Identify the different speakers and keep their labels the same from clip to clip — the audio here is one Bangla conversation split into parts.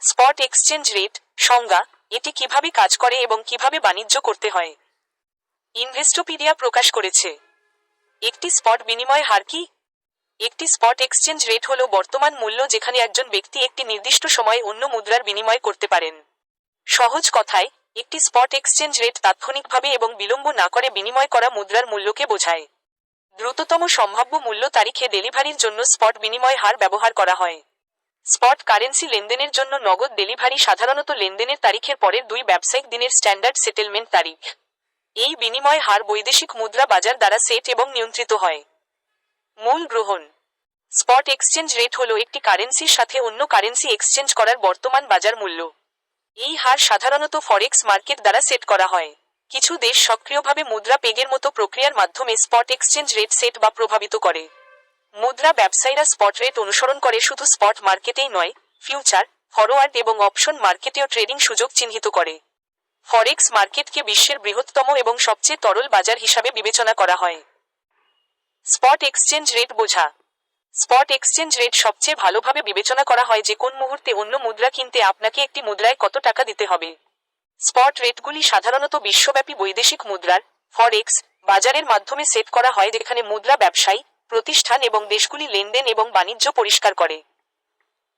Speaker 1: স্পট এক্সচেঞ্জ রেট, সংজ্ঞা, এটি কীভাবে কাজ করে এবং কীভাবে বাণিজ্য করতে হয়। ইনভেস্টোপিডিয়া প্রকাশ করেছে। একটি স্পট বিনিময় হার কি? একটি স্পট এক্সচেঞ্জ রেট হল বর্তমান মূল্য যেখানে একজন ব্যক্তি একটি নির্দিষ্ট সময়ে অন্য মুদ্রার বিনিময় করতে পারেন। সহজ কথায়, একটি স্পট এক্সচেঞ্জ রেট তাৎক্ষণিকভাবে এবং বিলম্ব না করে বিনিময় করা মুদ্রার মূল্যকে বোঝায়। দ্রুততম সম্ভাব্য মূল্য তারিখে ডেলিভারির জন্য স্পট বিনিময় হার ব্যবহার করা হয়। স্পট কারেন্সি লেনদেনের জন্য নগদ ডেলিভারি সাধারণত লেনদেনের তারিখের পরের দুই ব্যবসায়িক দিনের স্ট্যান্ডার্ড সেটেলমেন্ট তারিখ। এই বিনিময় হার বৈদেশিক মুদ্রা বাজার দ্বারা সেট এবং নিয়ন্ত্রিত হয়। মূল গ্রহণ। স্পট এক্সচেঞ্জ রেট হল একটি কারেন্সির সাথে অন্য কারেন্সি এক্সচেঞ্জ করার বর্তমান বাজার মূল্য। এই হার সাধারণত ফরেক্স মার্কেট দ্বারা সেট করা হয়। কিছু দেশ সক্রিয়ভাবে মুদ্রা পেগের মতো প্রক্রিয়ার মাধ্যমে স্পট এক্সচেঞ্জ রেট সেট বা প্রভাবিত করে। মুদ্রা ব্যবসায়ীরা স্পট রেট অনুসরণ করে শুধু স্পট মার্কেটেই নয় ফিউচার ফরওয়ার্ড এবং অপশন মার্কেটেও ট্রেডিং সুযোগ চিহ্নিত করে। ফরেক্স মার্কেটকে বিশ্বের বৃহত্তম এবং সবচেয়ে তরল বাজার হিসাবে বিবেচনা করা হয়। স্পট এক্সচেঞ্জ রেট বোঝা। স্পট এক্সচেঞ্জ রেট সবচেয়ে ভালোভাবে বিবেচনা করা হয় যে কোন মুহূর্তে অন্য মুদ্রা কিনতে আপনাকে একটি মুদ্রায় কত টাকা দিতে হবে। স্পট রেটগুলি সাধারণত বিশ্বব্যাপী বৈদেশিক মুদ্রার ফরেক্স বাজারের মাধ্যমে সেট করা হয় যেখানে মুদ্রা ব্যবসায়ী প্রতিষ্ঠান এবং দেশগুলি লেনদেন এবং বাণিজ্য পরিষ্কার করে।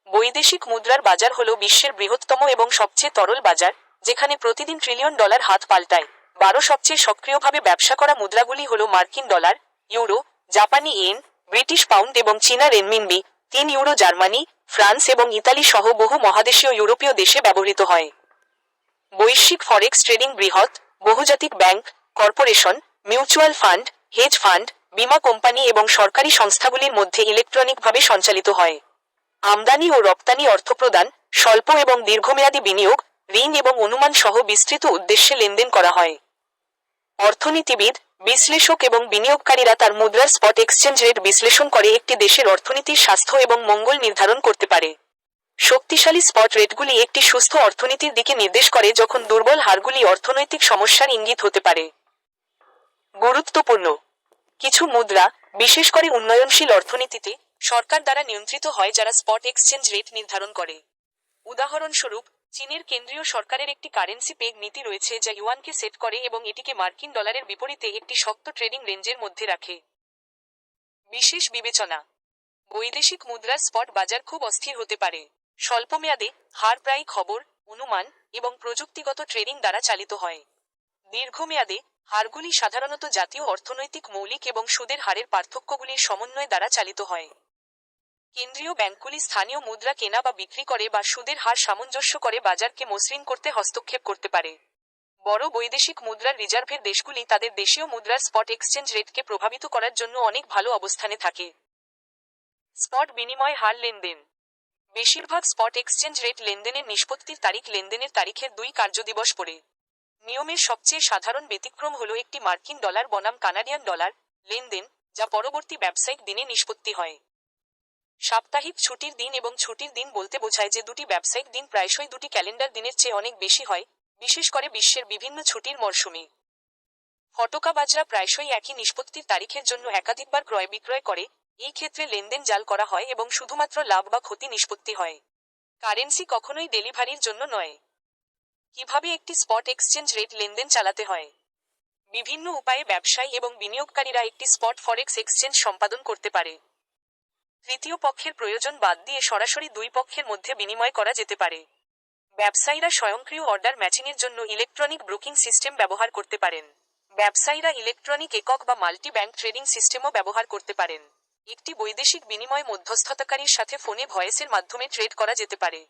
Speaker 1: বৈদেশিক মুদ্রার বাজার হল বিশ্বের বৃহত্তম এবং সবচেয়ে তরল বাজার, যেখানে প্রতিদিন ট্রিলিয়ন ডলার হাত পাল্টায়। বারো সবচেয়ে সক্রিয়ভাবে ব্যবসা করা মুদ্রাগুলি হল মার্কিন ডলার, ইউরো, জাপানি ইয়েন, ব্রিটিশ পাউন্ড এবং চীনা রেনমিনবি, তিন ইউরো জার্মানি, ফ্রান্স এবং ইতালি সহ বহু মহাদেশীয় ইউরোপীয় দেশে ব্যবহৃত হয়। বৈশ্বিক ফরেক্স ট্রেডিং বৃহৎ, বহুজাতিক bank, corporation, mutual fund, hedge fund বীমা কোম্পানি এবং সরকারি সংস্থাগুলির মধ্যে ইলেকট্রনিকভাবে সঞ্চালিত হয়। আমদানি ও রপ্তানি অর্থপ্রদান, স্বল্প এবং দীর্ঘমেয়াদী বিনিয়োগ, ঋণ এবং অনুমান সহ বিস্তৃত উদ্দেশ্যে লেনদেন করা হয়। অর্থনীতিবিদ, বিশ্লেষক এবং বিনিয়োগকারীরা তার মুদ্রার স্পট এক্সচেঞ্জ রেট বিশ্লেষণ করে একটি দেশের অর্থনীতির স্বাস্থ্য এবং মঙ্গল নির্ধারণ করতে পারে। শক্তিশালী স্পট রেটগুলি একটি সুস্থ অর্থনীতির দিকে নির্দেশ করে যখন দুর্বল হারগুলি অর্থনৈতিক সমস্যার ইঙ্গিত হতে পারে। গুরুত্বপূর্ণ। কিছু মুদ্রা, বিশেষ করে উন্নয়নশীল অর্থনীতিতে, সরকার দ্বারা নিয়ন্ত্রিত হয় যারা স্পট এক্সচেঞ্জ রেট নির্ধারণ করে। উদাহরণস্বরূপ, চীনের কেন্দ্রীয় সরকারের একটি কারেন্সি পেগ নীতি রয়েছে যা ইউয়ানকে সেট করে এবং এটিকে মার্কিন ডলারের বিপরীতে একটি শক্ত ট্রেডিং রেঞ্জের মধ্যে রাখে। বিশেষ বিবেচনা, বৈদেশিক মুদ্রার স্পট বাজার খুব অস্থির হতে পারে। স্বল্পমেয়াদে হার প্রায় খবর, অনুমান এবং প্রযুক্তিগত ট্রেডিং দ্বারা চালিত হয়। দীর্ঘমেয়াদে হারগুলি সাধারণত জাতীয় অর্থনৈতিক, মৌলিক এবং সুদের হারের পার্থক্যগুলির সমন্বয় দ্বারা চালিত হয়। কেন্দ্রীয় ব্যাংকগুলি স্থানীয় মুদ্রা কেনা বা বিক্রি করে বা সুদের হার সামঞ্জস্য করে বাজারকে মসৃণ করতে হস্তক্ষেপ করতে পারে। বড় বৈদেশিক মুদ্রার রিজার্ভের দেশগুলি তাদের দেশীয় মুদ্রার স্পট এক্সচেঞ্জ রেটকে প্রভাবিত করার জন্য অনেক ভালো অবস্থানে থাকে। স্পট বিনিময় হার লেনদেন। বেশিরভাগ স্পট এক্সচেঞ্জ রেট লেনদেনের নিষ্পত্তির তারিখ লেনদেনের তারিখের দুই কার্যদিবস পরে নিয়মের সবচেয়ে সাধারণ ব্যতিক্রম হল একটি মার্কিন ডলার বনাম কানাডিয়ান ডলার লেনদেন, যা পরবর্তী ব্যবসায়িক দিনে নিষ্পত্তি হয়। সাপ্তাহিক ছুটির দিন এবং ছুটির দিন বলতে বোঝায় যে দুটি ব্যবসায়িক দিন প্রায়শই দুটি ক্যালেন্ডার দিনের চেয়ে অনেক বেশি হয়, বিশেষ করে বিশ্বের বিভিন্ন ছুটির মরশুমে। ফটকাবাজরা প্রায়শই একই নিষ্পত্তির তারিখের জন্য একাধিকবার ক্রয় বিক্রয় করে, এই ক্ষেত্রে লেনদেন জাল করা হয় এবং শুধুমাত্র লাভ বা ক্ষতি নিষ্পত্তি হয়। কারেন্সি কখনোই ডেলিভারির জন্য নয়। কীভাবে একটি স্পট এক্সচেঞ্জ রেট লেনদেন চালাতে হয়? বিভিন্ন উপায়ে ব্যবসায়ী এবং বিনিয়োগকারীরা একটি স্পট ফরেক্স এক্সচেঞ্জ সম্পাদন করতে পারে। তৃতীয় পক্ষের প্রয়োজন বাদ দিয়ে সরাসরি দুই পক্ষের মধ্যে বিনিময় করা যেতে পারে। ব্যবসায়ীরা স্বয়ংক্রিয় অর্ডার ম্যাচিংয়ের জন্য ইলেকট্রনিক ব্রুকিং সিস্টেম ব্যবহার করতে পারেন। ব্যবসায়ীরা ইলেকট্রনিক একক বা মাল্টি ব্যাংক ট্রেডিং সিস্টেমও ব্যবহার করতে পারেন। একটি বৈদেশিক বিনিময় মধ্যস্থতাকারীর সাথে ফোনে ভয়েসের মাধ্যমে ট্রেড করা যেতে পারে।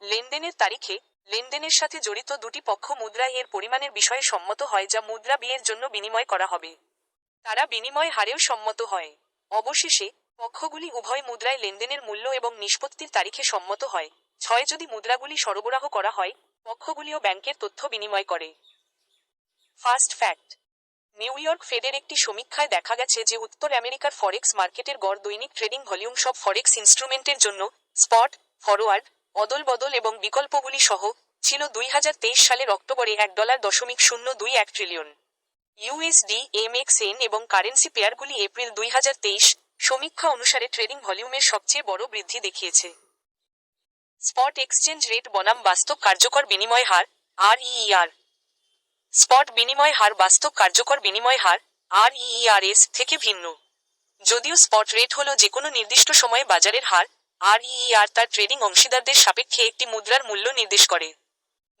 Speaker 1: লেনদেনের তারিখে লেনদেনের সাথে জড়িত দুটি পক্ষ মুদ্রা এর পরিমাণের বিষয়ে সম্মত হয় যা মুদ্রা বিয়ের জন্য বিনিময় করা হবে। তারা বিনিময় হারেও সম্মত হয়। অবশেষে, পক্ষগুলি উভয় মুদ্রায় লেনদেনের মূল্য এবং নিষ্পত্তির তারিখে সম্মত হয়। ছয় যদি মুদ্রাগুলি সরবরাহ করা হয়, পক্ষগুলিও ব্যাংকের তথ্য বিনিময় করে। ফার্স্ট ফ্যাক্ট নিউ ইয়র্ক ফেডের একটি সমীক্ষায় দেখা গেছে যে উত্তর আমেরিকার ফরেক্স মার্কেটের গড় দৈনিক ট্রেডিং ভলিউম সব ফরেক্স ইনস্ট্রুমেন্টের জন্য, স্পট ফরওয়ার্ড অদল বদল এবং বিকল্পগুলি সহ ছিল দুই হাজার তেইশ সালের অক্টোবরে এক ডলার দশমিক শূন্য দুই এক ট্রিলিয়ন ইউএসডি এমএক্সএন এবং কারেন্সি পেয়ারগুলি এপ্রিল দুই হাজার তেইশ সমীক্ষা অনুসারে ট্রেডিং ভলিউমের সবচেয়ে বড় বৃদ্ধি দেখিয়েছে। স্পট এক্সচেঞ্জ রেট বনাম বাস্তব কার্যকর বিনিময় হার আর ইআর স্পট বিনিময় হার বাস্তব কার্যকর বিনিময় হার আর ইআরএস থেকে ভিন্ন। যদিও স্পট রেট হল যে কোনো নির্দিষ্ট সময়ে বাজারের হার আর তার ট্রেডিং অংশীদারদের সাপেক্ষে একটি মুদ্রার মূল্য নির্দেশ করে।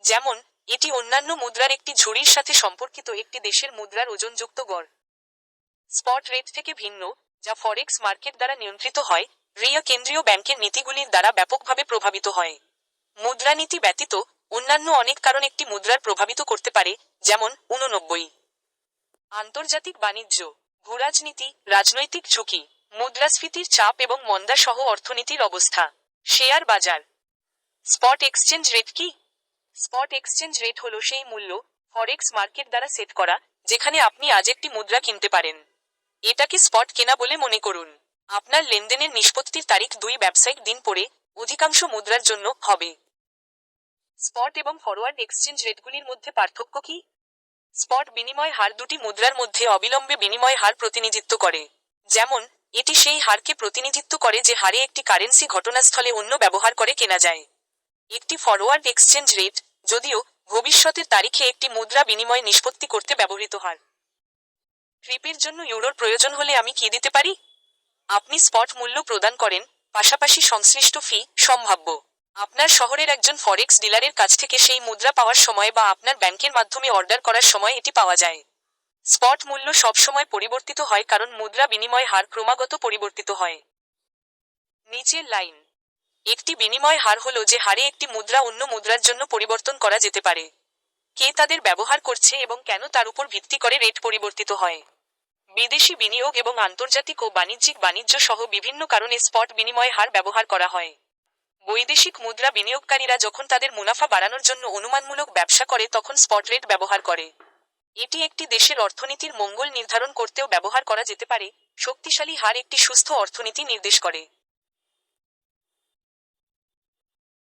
Speaker 1: যেমন, এটি অন্যান্য মুদ্রার একটি ঝুড়ির সাথে সম্পর্কিত একটি দেশের মুদ্রার ওজনযুক্ত গড়। স্পট রেট থেকে ভিন্ন, যা ফরেক্স মার্কেট দ্বারা নিয়ন্ত্রিত হয় রিয়া কেন্দ্রীয় ব্যাংকের নীতিগুলির দ্বারা ব্যাপকভাবে প্রভাবিত হয়। মুদ্রানীতি ব্যতীত, অন্যান্য অনেক কারণ একটি মুদ্রার প্রভাবিত করতে পারে, যেমন উননব্বই আন্তর্জাতিক বাণিজ্য, ভূরাজনীতি, রাজনৈতিক ঝুঁকি। মুদ্রাস্ফীতির চাপ এবং মন্দা সহ অর্থনীতির অবস্থা। শেয়ার বাজার। স্পট এক্সচেঞ্জ রেট কি? স্পট এক্সচেঞ্জ রেট হলো সেই মূল্য, ফরেক্স মার্কেট দ্বারা সেট করা, যেখানে আপনি আজ একটি মুদ্রা কিনতে পারেন। এটাকে স্পট কেনা বলে মনে করুন। আপনার লেনদেনের নিষ্পত্তির তারিখ দুই ব্যবসায়িক দিন পরে অধিকাংশ মুদ্রার জন্য হবে। স্পট এবং ফরওয়ার্ড এক্সচেঞ্জ রেটগুলির মধ্যে পার্থক্য কি? স্পট বিনিময় হার দুটি মুদ্রার মধ্যে অবিলম্বে বিনিময় হার প্রতিনিধিত্ব করে। যেমন এটি সেই হারকে প্রতিনিধিত্ব করে যে হারে একটি কারেন্সি ঘটনাস্থলে অন্য ব্যবহার করে কেনা যায়। একটি ফরওয়ার্ড এক্সচেঞ্জ রেট যদিও ভবিষ্যতের তারিখে একটি মুদ্রা বিনিময় নিষ্পত্তি করতে ব্যবহৃত হয়। ট্রিপের জন্য ইউরোর প্রয়োজন হলে আমি কি দিতে পারি? আপনি স্পট মূল্য প্রদান করেন, পাশাপাশি সংশ্লিষ্ট ফি সম্ভাব্য। আপনার শহরের একজন ফরেক্স ডিলারের কাছ থেকে সেই মুদ্রা পাওয়ার সময় বা আপনার ব্যাংকের মাধ্যমে অর্ডার করার সময় এটি পাওয়া যায়। স্পট মূল্য সবসময় পরিবর্তিত হয় কারণ মুদ্রা বিনিময় হার ক্রমাগত পরিবর্তিত হয়। নিচের লাইন। একটি বিনিময় হার হল যে হারে একটি মুদ্রা অন্য মুদ্রার জন্য পরিবর্তন করা যেতে পারে। কে তাদের ব্যবহার করছে এবং কেন তার উপর ভিত্তি করে রেট পরিবর্তিত হয়। বিদেশি বিনিয়োগ এবং আন্তর্জাতিক ও বাণিজ্যিক বাণিজ্য সহ বিভিন্ন কারণে স্পট বিনিময় হার ব্যবহার করা হয়। বৈদেশিক মুদ্রা বিনিয়োগকারীরা যখন তাদের মুনাফা বাড়ানোর জন্য অনুমানমূলক ব্যবসা করে, তখন স্পট রেট ব্যবহার করে। এটি একটি দেশের অর্থনীতির মঙ্গল নির্ধারণ করতেও ব্যবহার করা যেতে পারে, শক্তিশালী হার একটি সুস্থ অর্থনীতি নির্দেশ করে।